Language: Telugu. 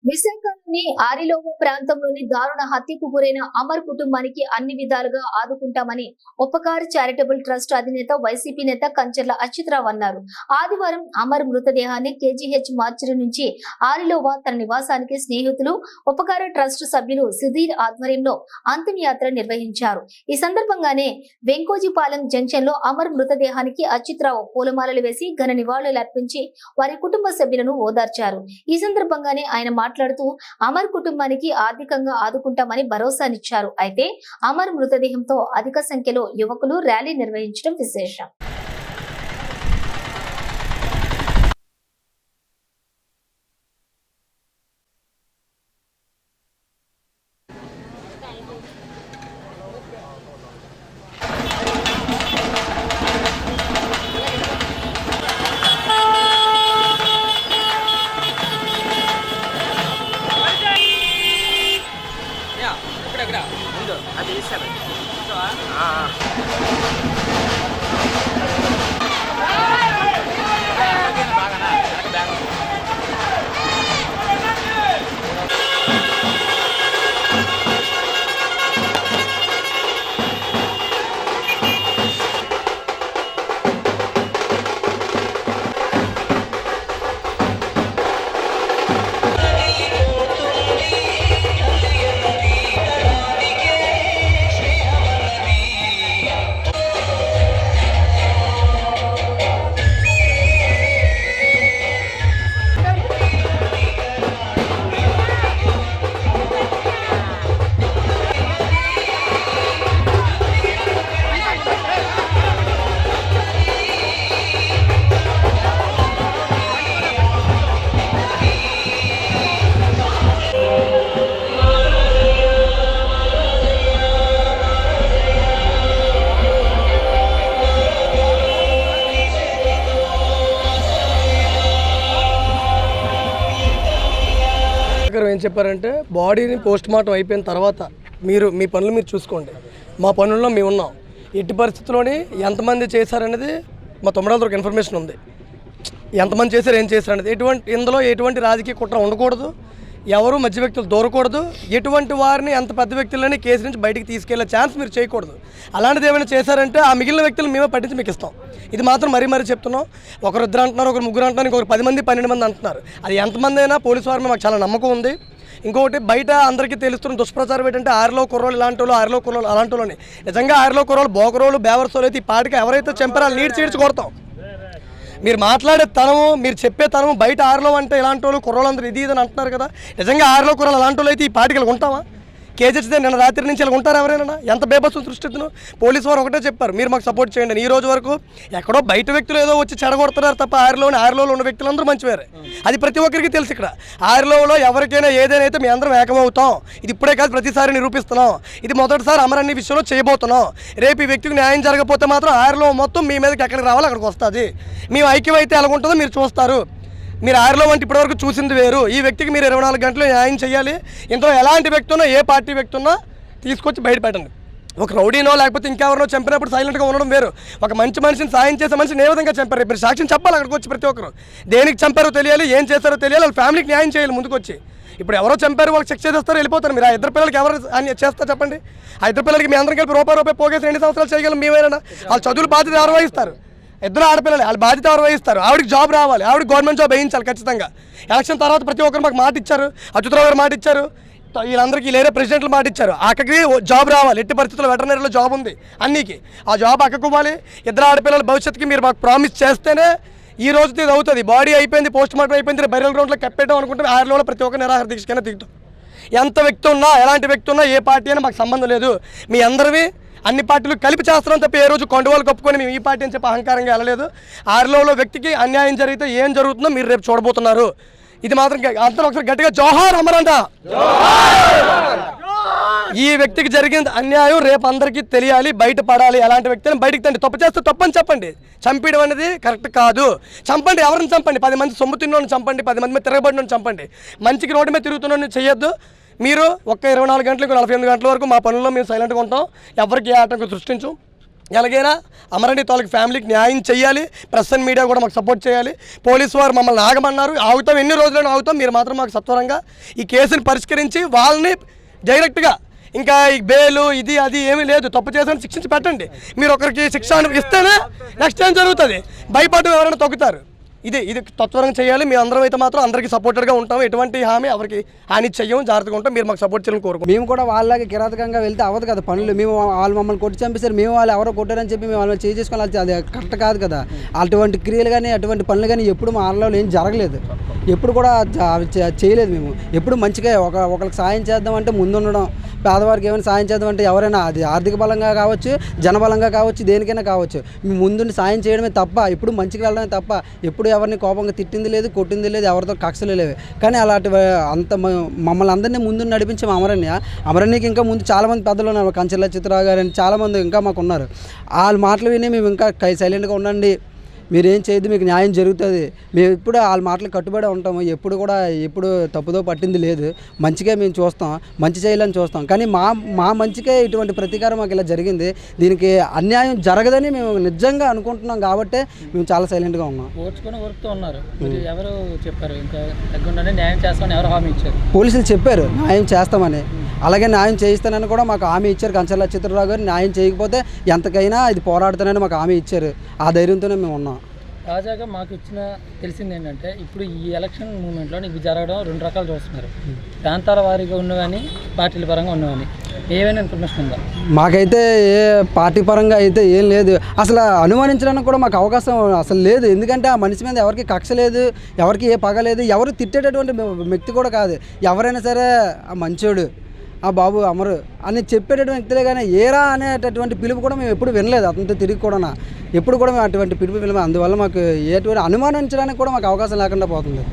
没三个 ని ఆరిలోవ ప్రాంతంలోని దారుణ హత్యకు గురైన అమర్ కుటుంబానికి అన్ని విధాలుగా ఆదుకుంటామని ఉపకార్ చారిటబుల్ ట్రస్ట్ అధినేత వైసీపీ నేత కంచర్ల అచ్యుతరావు అన్నారు. ఆదివారం అమర్ మృతదేహాన్ని కేజీహెచ్ మార్చిరి నుంచి ఆరిలోవా తన నివాసానికి స్నేహితులు ఉపకార ట్రస్ట్ సభ్యులు సుధీర్ ఆధ్వర్యంలో అంతిమయాత్ర నిర్వహించారు. ఈ సందర్భంగానే వెంకోజీపాలెం జంక్షన్లో అమర్ మృతదేహానికి అచ్యుతరావు పూలమాలలు వేసి ఘన నివాళులు అర్పించి వారి కుటుంబ సభ్యులను ఓదార్చారు. ఈ సందర్భంగానే ఆయన మాట్లాడుతూ అమర్ కుటుంబానికి ఆర్థికంగా ఆదుకుంటామని భరోసానిచ్చారు. అయితే అమర్ మృతదేహంతో అధిక సంఖ్యలో యువకులు ర్యాలీ నిర్వహించడం విశేషం. అది ఏం చెప్పారంటే బాడీని పోస్ట్ మార్టం అయిపోయిన తర్వాత మీరు మీ పనులు మీరు చూసుకోండి. మా పనుల్లో మేము ఉన్నాం. ఎట్టి పరిస్థితుల్లోని ఎంతమంది చేశారనేది మా తొమ్మిది ఒక ఇన్ఫర్మేషన్ ఉంది. ఎంతమంది చేశారు ఏం చేశారు అనేది ఎటువంటి ఇందులో ఎటువంటి రాజకీయ కుట్ర ఉండకూడదు. ఎవరు మధ్య వ్యక్తులు దూరకూడదు. ఎటువంటి వారిని ఎంత పెద్ద వ్యక్తులని కేసు నుంచి బయటికి తీసుకెళ్ళే ఛాన్స్ మీరు చేయకూడదు. అలాంటిది ఏమైనా చేశారంటే ఆ మిగిలిన వ్యక్తులు మేమే పట్టించి మీకు ఇస్తాం. ఇది మాత్రం మరీ మరీ చెప్తున్నాం. ఒకరు ఇద్దరు అంటున్నారు ఒకరు ముగ్గురు అంటున్నారు ఇంకొకరు పది మంది పన్నెండు మంది అంటున్నారు. అది ఎంతమంది అయినా పోలీసు వారి మాకు చాలా నమ్మకం ఉంది. ఇంకొకటి బయట అందరికీ తెలుస్తున్న దుష్ప్రచారం ఏంటంటే ఆరులో కుర్రోలు ఇలాంటి వాళ్ళు ఆరులో కుర్రోలు అలాంటి వాళ్ళని. నిజంగా ఆరులో కుర్రోలు బోకరోలు బేవర్సోలు అయితే ఈ పాటికి ఎవరైతే చంపారో నీడ్ చీడ్చి కొడతాం. మీరు మాట్లాడే తనము మీరు చెప్పే తనము బయట ఆరులో అంటే ఇలాంటి వాళ్ళు కుర్రోళ్ళందరూ ఇది ఇది అని అంటున్నారు కదా. నిజంగా ఆరులో కుర్రలు అలాంటి వాళ్ళు అయితే ఈ పాటికలు ఉంటావా? ఉంటామా కేజెస్దే నిన్న రాత్రి నుంచి ఇలా ఉంటారు ఎవరైనా? ఎంత బేబస్సు సృష్టిస్తును పోలీసు వారు ఒకటే చెప్పారు మీరు మాకు సపోర్ట్ చేయండి. ఈ రోజు వరకు ఎక్కడో బయట వ్యక్తులు ఏదో వచ్చి చెడగొడుతున్నారు తప్ప ఆరులోని ఆరులో ఉన్న వ్యక్తులందరూ మంచివారు. అది ప్రతి ఒక్కరికి తెలుసు ఇక్కడ. ఆరులో ఎవరికైనా ఏదైనా అయితే మీ అందరం ఏకమవుతాం. ఇది ఇప్పుడే కాదు ప్రతిసారి నిరూపిస్తున్నాం. ఇది మొదటిసారి అమరాన్ని విషయంలో చేయబోతున్నాం. రేపు ఈ వ్యక్తికి న్యాయం జరగకపోతే మాత్రం ఆరులో మొత్తం మీ మీదకి ఎక్కడికి రావాలో అక్కడికి వస్తుంది. మేము ఐక్యం ఎలా ఉంటుందో మీరు చూస్తారు. మీరు ఆరులో వంటి ఇప్పటివరకు చూసింది వేరు. ఈ వ్యక్తికి మీరు ఇరవై నాలుగు గంటలు న్యాయం చేయాలి. ఇంట్లో ఎలాంటి వ్యక్తి ఉన్నా ఏ పార్టీ వ్యక్తి ఉన్నా తీసుకొచ్చి బయటపెట్టండి. ఒక రౌడీనో లేకపోతే ఇంకెవరినో చంపినప్పుడు సైలెంట్గా ఉండడం వేరు. ఒక మంచి మనిషిని సాయం చేసే మనిషిని ఏ విధంగా చంపారు? మీరు సాక్ష్యం చెప్పాలి అక్కడికి వచ్చి ప్రతి ఒక్కరు. దేనికి చంపారో తెలియాలి ఏం చేస్తారో తెలియాలి వాళ్ళ ఫ్యామిలీకి న్యాయం చేయాలి ముందుకు వచ్చి ఇప్పుడు ఎవరో చంపారు వాళ్ళు చెక్ చేస్తారు వెళ్ళిపోతారు. మీరు ఆ ఇద్దరు పిల్లలకి ఎవరు అని చేస్తారు చెప్పండి? ఆ ఇద్దరు పిల్లలకి మీ అందరం కలిపి రూపాయి రూపాయి పోగేసి రెండు సంవత్సరాలు చేయగలం మేమైనా వాళ్ళ చదువులు బాధ్యత ఎవరు వహిస్తారు ఇద్దరు ఆడపిల్లలు వాళ్ళ బాధ్యత ఎవరు వహిస్తారు? ఆవిడకి జాబ్ రావాలి ఆవిడ గవర్నమెంట్ జాబ్ వేయించాలి ఖచ్చితంగా. ఎలక్షన్ తర్వాత ప్రతి ఒక్కరు మాకు మాట ఇచ్చారు అచ్యుతరావు గారు మాట ఇచ్చారు వీళ్ళందరికీ లేరే ప్రెసిడెంట్లు మాట ఇచ్చారు. అక్కకి జాబ్ రావాలి ఎట్టి పరిస్థితుల్లో వెటర్నరీలో జాబ్ ఉంది అన్నికి. ఆ జాబ్ అక్కకు ఇవ్వాలి ఇద్దరు ఆడపిల్లల భవిష్యత్తుకి మీరు మాకు ప్రామిస్ చేస్తేనే ఈ రోజు ఇది అవుతుంది. బాడీ అయిపోయింది పోస్ట్ మార్టం అయిపోయింది బైరల్ గ్రౌండ్లో కప్పేయడం అనుకుంటే ఆరులో ప్రతి ఒక్క నిరాహార దీక్షకైనా దిగుతాం. ఎంత వ్యక్తి ఉన్నా ఎలాంటి వ్యక్తి ఉన్నా ఏ పార్టీ అయినా మాకు సంబంధం లేదు. మీ అందరివి అన్ని పార్టీలు కలిపి చేస్తున్నాం తప్ప ఏ రోజు కొండవాళ్ళు కప్పుకొని మేము ఈ పార్టీ అని చెప్పి అహంకారంగా వెళ్ళలేదు. ఆరులో వ్యక్తికి అన్యాయం జరిగితే ఏం జరుగుతుందో మీరు రేపు చూడబోతున్నారు. ఇది మాత్రం అందరూ ఒకసారి గట్టిగా జోహార్ అమరంట ఈ వ్యక్తికి జరిగిన అన్యాయం రేపు అందరికీ తెలియాలి బయట పడాలి అలాంటి వ్యక్తిని బయటికి తండి తప్పు చేస్తే తప్పని చెప్పండి. చంపేయడం అనేది కరెక్ట్ కాదు. చంపండి ఎవరిని చంపండి? పది మంది సొమ్ము తిన్నోని చంపండి పది మంది మీద తిరగబడినోని చంపండి. మంచికి రోడ్డు మీద తిరుగుతున్న చేయొద్దు. మీరు ఒక్క ఇరవై నాలుగు గంటలకు నలభై ఎనిమిది గంటల వరకు మా పనుల్లో మేము సైలెంట్గా ఉంటాం. ఎవరికి ఏ ఆటంకం సృష్టించు. ఎలాగైనా అమరండి తాలూకు ఫ్యామిలీకి న్యాయం చేయాలి ప్రెస్ అండ్ మీడియా కూడా మాకు సపోర్ట్ చేయాలి. పోలీసు వారు మమ్మల్ని ఆగమన్నారు. ఆగుతాం. ఎన్ని రోజులను ఆగుతాం. మీరు మాత్రం మాకు సత్వరంగా ఈ కేసుని పరిష్కరించి వాళ్ళని డైరెక్ట్గా ఇంకా ఈ బేలు ఇది అది ఏమీ లేదు. తప్పు చేసాను శిక్షించి పెట్టండి. మీరు ఒకరికి శిక్ష ఇస్తేనే నెక్స్ట్ ఏం జరుగుతుంది? భయపడడం ఎవరైనా తొక్కుతారు. ఇది ఇది తత్వరంగా చేయాలి. మీ అందరం అయితే మాత్రం అందరికీ సపోర్టర్గా ఉంటాం ఎటువంటి హామీ ఎవరికి హాని చెయ్యం జాగ్రత్తగా ఉంటాం. మీరు మాకు సపోర్ట్ చేయాలని కోరుకుంటాం మేము కూడా వాళ్ళకి కిరాతకంగా వెళ్తే అవ్వదు కదా పనులు. మేము వాళ్ళు మమ్మల్ని కొట్టి చంపేశారు. మేము వాళ్ళు ఎవరో కొట్టారని చెప్పి మేము వాళ్ళని చేసుకోవాలి అది కరెక్ట్ కాదు కదా. అటువంటి క్రియలు కానీ అటువంటి పనులు కానీ ఎప్పుడు మా ఆళ్ళలో ఏం జరగలేదు. ఎప్పుడు కూడా అవి చేయలేదు మేము. ఎప్పుడు మంచిగా ఒక ఒకరికి సాయం చేద్దామంటే ముందుండడం పేదవారికి ఏమైనా సాయం చేద్దామంటే ఎవరైనా అది ఆర్థిక బలంగా కావచ్చు జనబలంగా కావచ్చు దేనికైనా కావచ్చు. మేము ముందుండి సాయం చేయడమే తప్ప ఎప్పుడు మంచిగా వెళ్ళడమే తప్ప ఎప్పుడు ఎవరిని కోపంగా తిట్టింది లేదు కొట్టింది లేదు ఎవరితో కక్షలు లేవు. కానీ అలాంటి అంత మమ్మల్ని అందరినీ ముందు నడిపించే అమరణ్య. అమరణ్యకి ఇంకా ముందు చాలామంది పెద్దలు ఉన్నారు కంచెల చిత్రరావు గారు అని చాలామంది ఇంకా మాకు ఉన్నారు. వాళ్ళ మాటలు విని మేము ఇంకా కై సైలెంట్గా ఉండండి. మీరు ఏం చేయదు మీకు న్యాయం జరుగుతుంది. మేము ఎప్పుడు వాళ్ళ మాటలు కట్టుబడి ఉంటాము. ఎప్పుడు కూడా ఎప్పుడు తప్పుదో పట్టింది లేదు. మంచిగా మేము చూస్తాం. మంచి చేయాలని చూస్తాం. కానీ మా మా మంచికే ఇటువంటి ప్రతీకారం మాకు ఇలా జరిగింది. దీనికి అన్యాయం జరగదని మేము నిజంగా అనుకుంటున్నాం కాబట్టే మేము చాలా సైలెంట్గా ఉన్నాం. ఓర్చుకొని ఓర్పుతూ ఉన్నారు. ఎవరు చెప్పారు? ఇంకా న్యాయం చేస్తామని ఎవరు హామీ ఇచ్చారు? పోలీసులు చెప్పారు న్యాయం చేస్తామని. అలాగే న్యాయం చేయిస్తానని కూడా మాకు హామీ ఇచ్చారు. కంచర్ల చిత్రరావు గారు న్యాయం చేయకపోతే ఎంతకైనా ఇది పోరాడుతానని మాకు హామీ ఇచ్చారు. ఆ ధైర్యంతోనే మేము ఉన్నాం. తాజాగా మాకు ఇచ్చిన తెలిసింది ఏంటంటే ఇప్పుడు ఈ ఎలక్షన్ మూమెంట్లో ఇవి జరగడం రెండు రకాలు చూస్తున్నారు. ప్రాంతాల వారీగా ఉన్నవని పార్టీల పరంగా ఉన్నవని. ఏమైనా ఇన్ఫర్మేషన్ ఉందా? మాకైతే ఏ పార్టీ పరంగా అయితే ఏం లేదు. అసలు అనుమానించడానికి కూడా మాకు అవకాశం అసలు లేదు. ఎందుకంటే ఆ మనిషి మీద ఎవరికి కక్ష లేదు ఎవరికి ఏ పగ లేదు ఎవరు తిట్టేటటువంటి వ్యక్తి కూడా కాదు. ఎవరైనా సరే ఆ మంచోడు. ఆ బాబు అమరు అని చెప్పేటటువంటి వ్యక్తులే కానీ ఏరా అనేటటువంటి పిలుపు కూడా మేము ఎప్పుడు వినలేదు. అతనితో తిరిగి కూడా ఎప్పుడు కూడా మేము అటువంటి పిలుపు వినలేదు. అందువల్ల మాకు ఎటువంటి అనుమానించడానికి కూడా మాకు అవకాశం లేకుండా పోతుంది.